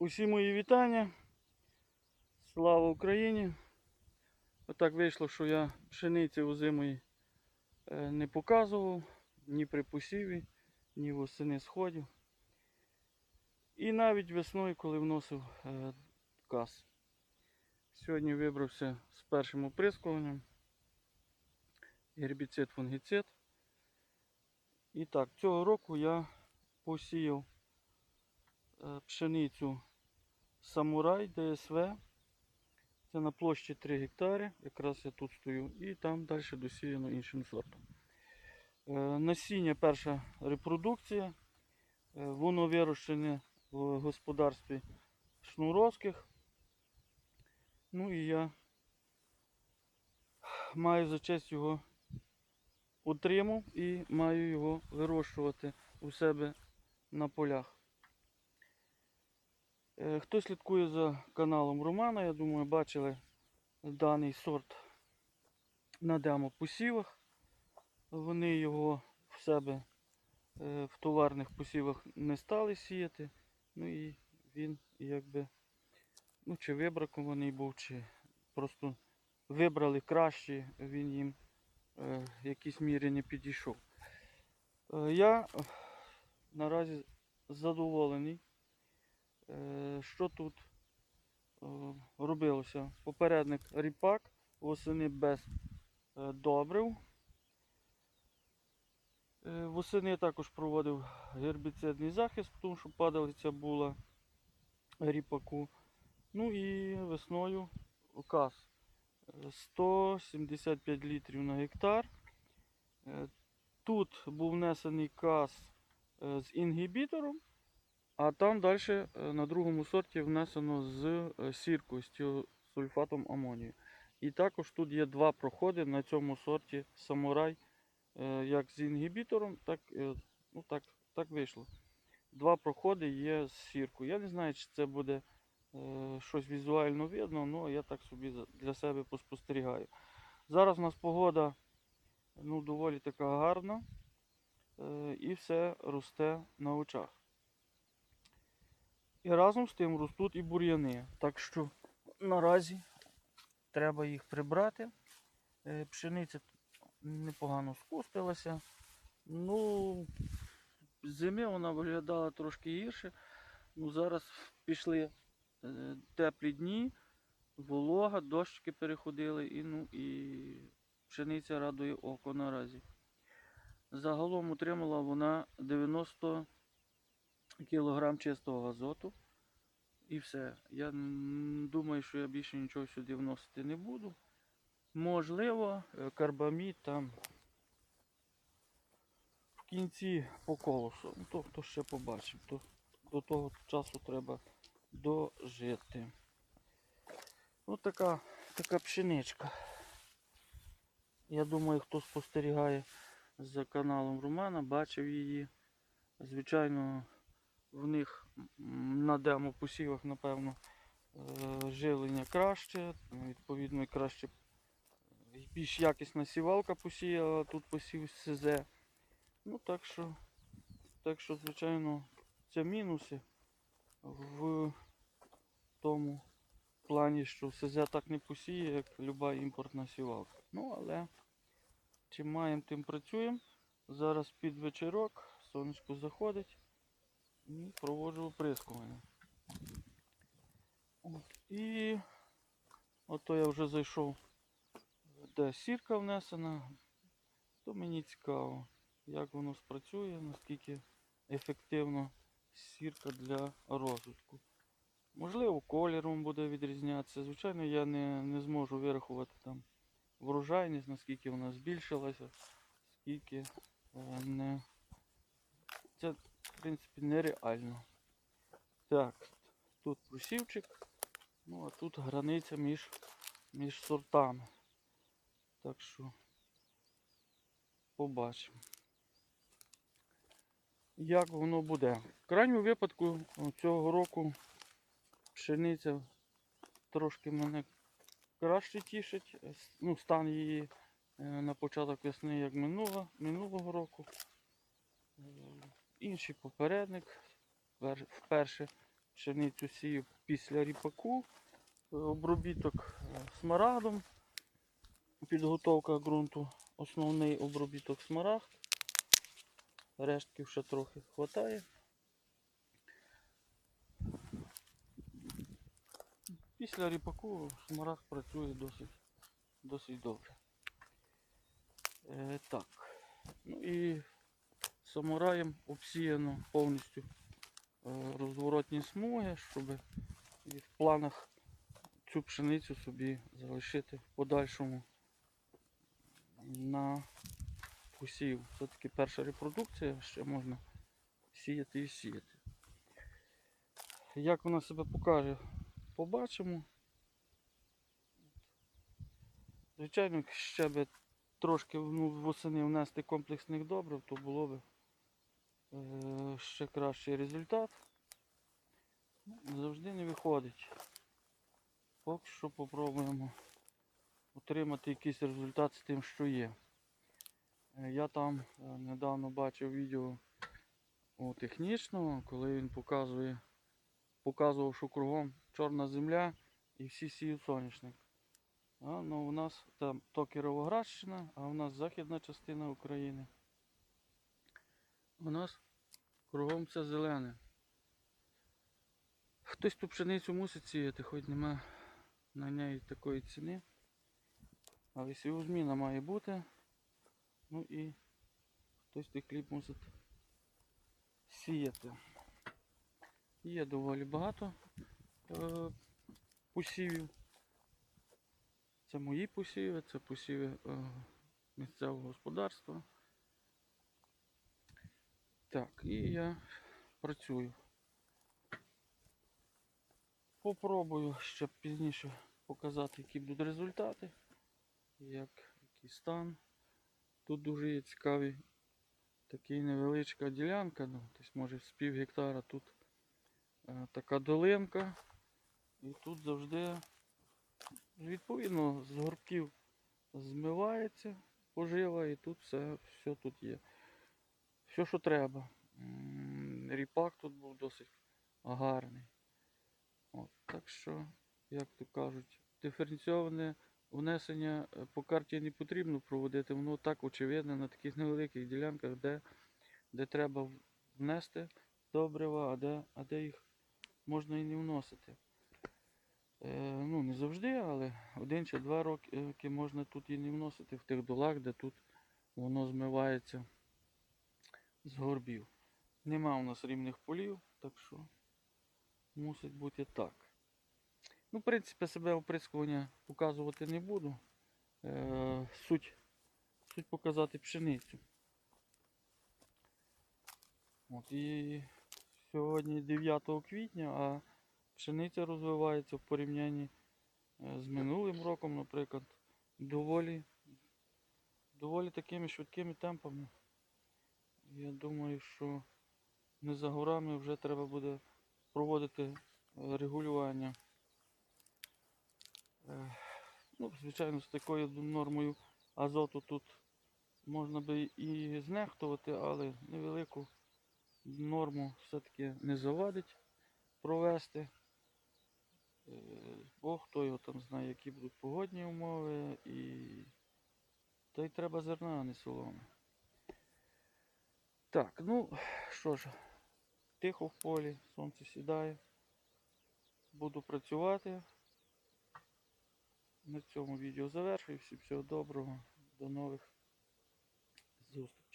Усі мої вітання. Слава Україні! Отак вийшло, що я пшениці озимої е, не показував ні при посіві, ні восени сходів. І навіть весною, коли вносив е, каз. Сьогодні вибрався з першим оприскуванням. Гербіцид фунгіцид. І так, цього року я посіяв е, пшеницю Самурай ДСВ. Це на площі 3 гектари. Якраз я тут стою. І там далі досіяно іншим сортом. Е, Насіння перша репродукція. Е, Воно вирощене в господарстві шнуровських. Ну і я маю за честь його отримав і маю його вирощувати у себе на полях. Е, Хто слідкує за каналом Романа, я думаю, бачили даний сорт на демо-посівах. Вони його в себе е, в товарних посівах не стали сіяти. Ну і він якби, ну чи вибракований був, чи просто вибрали краще, він їм е, в якійсь мірі не підійшов. Я наразі задоволений, що тут е, робилося. Попередник ріпак, восени без е, добрив. Е, Восени також проводив гербіцидний захист, тому що падалиця була ріпаку. Ну і весною указ. 175 літрів на гектар. Е, Тут був внесений каз е, з інгібітором, а там далі на другому сорті внесено з е, сіркою, з тіосульфатом амонію. І також тут є два проходи на цьому сорті самурай, е, як з інгібітором, так, е, ну, так, так вийшло. Два проходи є з сіркою. Я не знаю, чи це буде е, щось візуально видно, але я так собі для себе поспостерігаю. Зараз у нас погода ну, доволі така гарна е, і все росте на очах. І разом з тим ростуть і бур'яни. Так що наразі треба їх прибрати. Е, Пшениця непогано скустилася. Ну, зими вона виглядала трошки гірше. Ну, зараз пішли е, теплі дні, волога, дощики переходили і, ну, і пшениця радує око наразі. Загалом отримала вона 90 кг чистого азоту. І все. Я думаю, що я більше нічого сюди вносити не буду. Можливо, е, карбамід там в кінці по колосу. Ну, то хто ще побачив, то до того часу треба дожити. Ось така, така пшеничка. Я думаю, хто спостерігає за каналом Романа, бачив її. Звичайно, в них на демо-посівах, напевно, е, живлення краще, відповідно, краще більш якісна сівалка посіяла, тут посів СЗ. Ну так що, так що, звичайно, це мінуси в тому плані, що СЗ так не посіє, як люба імпортна сівалка. Ну, але чим маємо, тим працюємо. Зараз під вечірок, сонечко заходить і проводжу оприскування. І ото я вже зайшов, де сірка внесена, то мені цікаво, як воно спрацює, наскільки ефективно сірка для розвитку. Можливо, кольором буде відрізнятися. Звичайно, я не, не зможу вирахувати там врожайність, наскільки вона збільшилася, скільки е, не. Це, в принципі, нереально. Так, тут просівчик, ну а тут границя між, між сортами. Так що побачимо. Як воно буде. В крайньому випадку цього року пшениця трошки мене краще тішить. Е, Ну, стан її е, на початок весни, як минулого, минулого року. Інший попередник вперше пшеницю сію після ріпаку, обробіток е, смарагдом, підготовка ґрунту, основний обробіток смарагд. Рештків ще трохи вистачає. Після ріпаку смарагд працює досить, досить добре. Е, так. Ну і самураєм обсіяно повністю е, розворотні смуги, щоб в планах цю пшеницю собі залишити в подальшому на посів. Це таки перша репродукція, ще можна сіяти і сіяти. Як вона себе покаже, побачимо. Звичайно, ще би трошки ну, восени внести комплексних добрив, то було б е, ще кращий результат. Завжди не виходить. Поки що попробуємо отримати якийсь результат з тим, що є. Е, Я там е, недавно бачив відео у технічного, коли він показує, показував, що кругом чорна земля і всі сіють соняшник. А, ну, у нас там то Кіровоградщина, а у нас західна частина України. У нас кругом це зелене. Хтось ту пшеницю мусить сіяти, хоч нема на неї такої ціни. Але сівозміна має бути. Ну і хтось той хліб мусить сіяти. Є доволі багато е, посівів. Це мої посіви, це посіви е, місцевого господарства. Так, і я працюю. Попробую ще пізніше показати, які будуть результати, як, який стан. Тут дуже є цікавий такий невеличка ділянка, ну, десь може з пів гектара тут е, така долинка. І тут завжди відповідно з горбків змивається пожива і тут все, все тут є. Все, що треба. Ріпак тут був досить гарний. От, так що, як то кажуть, диференційоване внесення е, по карті не потрібно проводити, воно так очевидно на таких невеликих ділянках, де, де треба внести добрива, а де, а де їх можна і не вносити. Е, ну, не завжди, але один чи два роки можна тут і не вносити в тих долах, де тут воно змивається з горбів. Нема у нас рівних полів, так що мусить бути так. Ну, в принципі, себе оприскування показувати не буду. Е, суть, суть показати пшеницю. От і сьогодні 9 квітня, а пшениця розвивається в порівнянні е, з минулим роком, наприклад, доволі, доволі такими швидкими темпами. Я думаю, що не за горами вже треба буде проводити е, регулювання. Е, Ну, звичайно, з такою нормою азоту тут можна би і знехтувати, але невелику норму все-таки не завадить провести. Е, Бо хто його там знає, які будуть погодні умови і та й треба зерна, а не соломи. Так, ну що ж, тихо в полі, сонце сідає. Буду працювати. На цьому відео завершую. Всім всього доброго. До нових зустрічей.